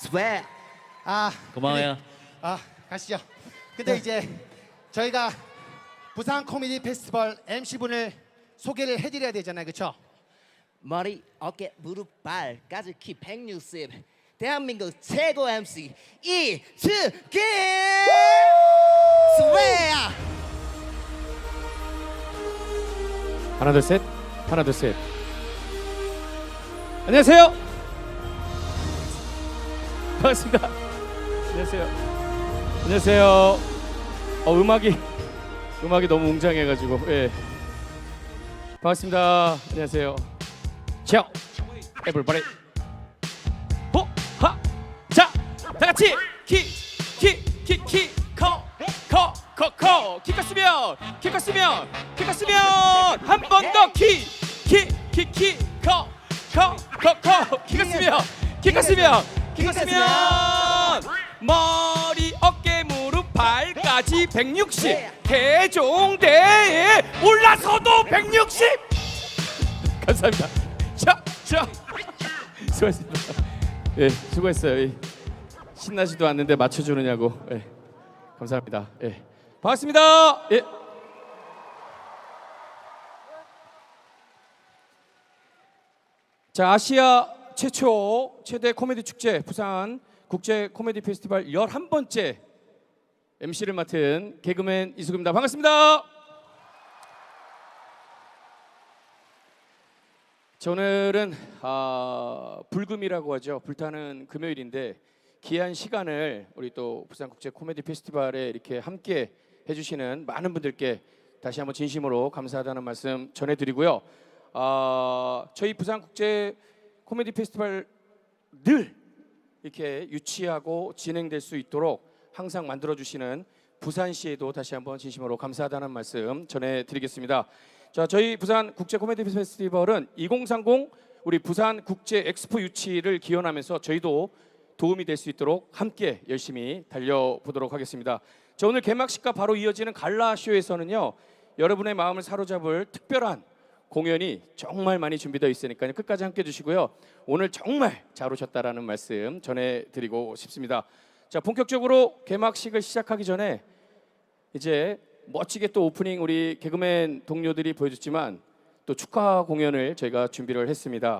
스웨 아 고마워요. 아 가시죠. 근데 이제 저희가 부산 코미디 페스티벌 MC 분을 소개를 해드려야 되잖아요, 그렇죠? 머리 어깨 무릎 발까지 키 160 대한민국 최고 MC 이츠기 스웨 하나 둘 셋. 하나 둘 셋. 안녕하세요. 반갑습니다. 안녕하세요. 안녕하세요. 어 음악이 음악이 너무 웅장해가지고 예. 반갑습니다. 안녕하세요. 자, 에블바리. 호하. 자, 다 같이 키키키키커커커커 키 컸으면 키 컸으면 키 컸으면 한 번 더키키키 키커커커커 키 컸으면 키 컸으면 키 컸으면 머리 어깨 무릎 발까지 160 개종대에 올라서도 160 감사합니다. 자, 자, 수고했습니다. 예, 수고했어요. 예. 신나지도 않는데 맞춰주느냐고. 예, 감사합니다. 예, 반갑습니다. 예. 자, 아시아 최초 최대 코미디 축제 부산 국제 코미디 페스티벌 11번째 MC를 맡은 개그맨 이수근입니다. 반갑습니다. 자, 오늘은 아, 불금이라고 하죠. 불타는 금요일인데 귀한 시간을 우리 또 부산 국제 코미디 페스티벌에 이렇게 함께 해주시는 많은 분들께 다시 한번 진심으로 감사하다는 말씀 전해드리고요. 아, 저희 부산 국제 코미디 페스티벌 늘 이렇게 유치하고 진행될 수 있도록 항상 만들어 주시는 부산시에도 다시 한번 진심으로 감사하다는 말씀 전해드리겠습니다. 자, 저희 부산 국제 코미디 페스티벌은 2030 우리 부산 국제 엑스포 유치를 기원하면서 저희도 도움이 될 수 있도록 함께 열심히 달려보도록 하겠습니다. 자, 오늘 개막식과 바로 이어지는 갈라 쇼에서는요. 여러분의 마음을 사로잡을 특별한 공연이 정말 많이 준비되어 있으니까요. 끝까지 함께 해 주시고요. 오늘 정말 잘 오셨다라는 말씀 전해 드리고 싶습니다. 자, 본격적으로 개막식을 시작하기 전에 이제 멋지게 또 오프닝 우리 개그맨 동료들이 보여줬지만 또 축하 공연을 저희가 준비를 했습니다.